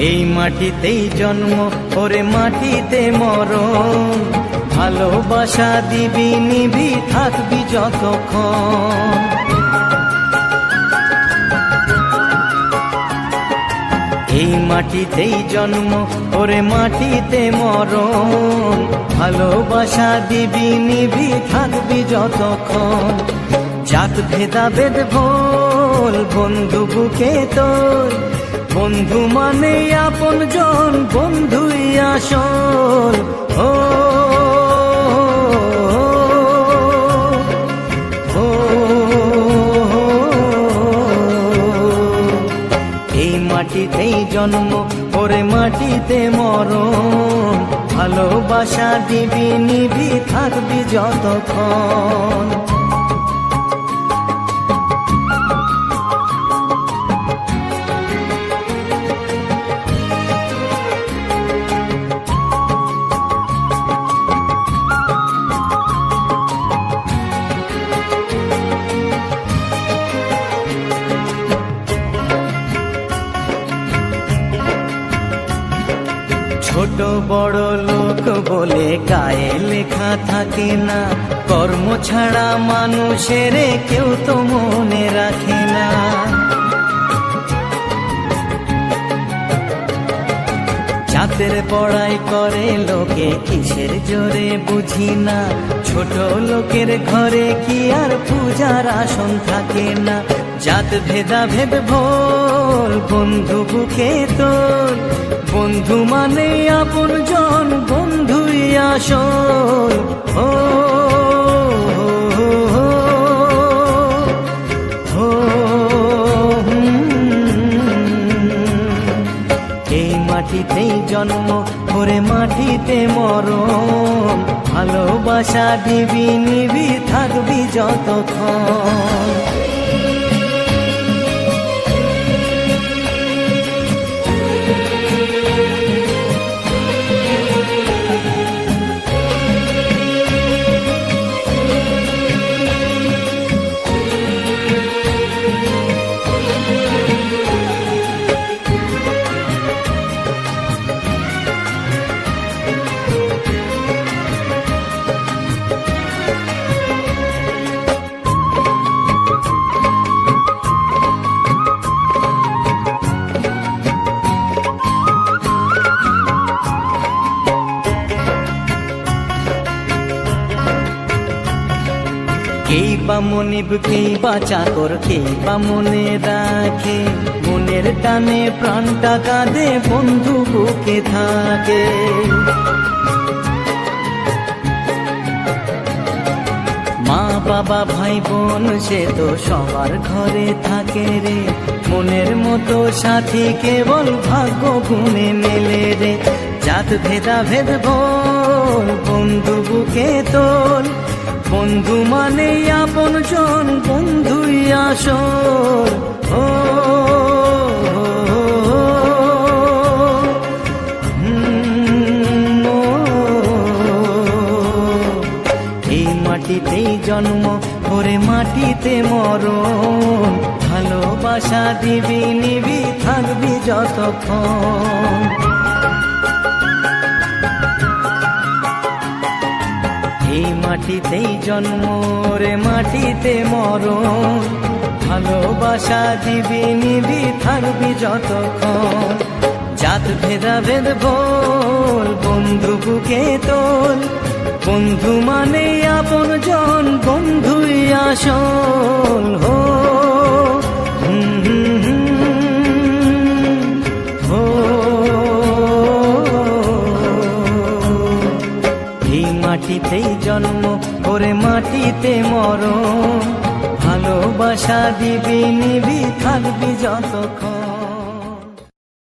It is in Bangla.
এই মাটিতেই জন্ম, ওরে মাটিতে মরণ। ভালোবাসা দিবি, নিবি, থাকবি যতক্ষণ। এই মাটিতেই জন্ম, ওরে মাটিতে মরণ। ভালোবাসা দিবি, নিবি, থাকবি যতক্ষণ। জাত ভেদা ভেদ ভোল, বন্ধু বুকে তোর। বন্ধু মানে আপন জন, বন্ধুই আসল। ও এই মাটিতেই জন্ম, ওরে মাটিতে মরণ। ভালোবাসা দিবি, নিবি, থাকবি যতক্ষণ। বড় লোক বলে গায়ে লেখা থাকে না। কর্ম ছাড়া মানুষের কেউ তো মনে রাখে না। জাতের পড়াই করে লোকে, কিসের জোরে বুঝি না। ছোট লোকের ঘরে কি আর পূজার আসন থাকে না। জাত ভেদা ভেদ ভোল, বন্ধু বুকে তোর বন্ধু মানে আপন জন, বন্ধুই আসল। মাটিতেই জন্ম করে মাটিতে মরম ভালোবাসা দিবি নিবি থাকবি যতক্ষণ। কেই বা মনিব কেই বা চাকর কেই বা মনে রাখে মনের টানে প্রাণটা কাঁদে, বন্ধু বুকে থাকে। মা, বাবা, ভাই, বোন, সে তো সবার ঘরে থাকে রে। মনের মতো সাথী কেবল ভাগ্য গুণে মেলে রে। জাত ভেদা ভেদ বন্ধু বুকে তোল। বন্ধু মানে আপন জন, বন্ধুই আসল। ও এই মাটিতেই জন্ম করে মাটিতে মরণ। ভালোবাসা দিবি, নিবি, থাকবি যতক্ষণ। মাটিতেই জন্ম রে মাটিতে মর ভালোবাসা দিবি নিবি থাকবি যতক্ষণ। জাত ভেদা ভেদ বল বন্ধু বুকে তোল। বন্ধু মানে আপন জন, বন্ধুই আসল হো মাটিতেই জন্ম করে মাটিতে মরণ। ভালোবাসা দিবি নিবি থাকবি যতক্ষণ।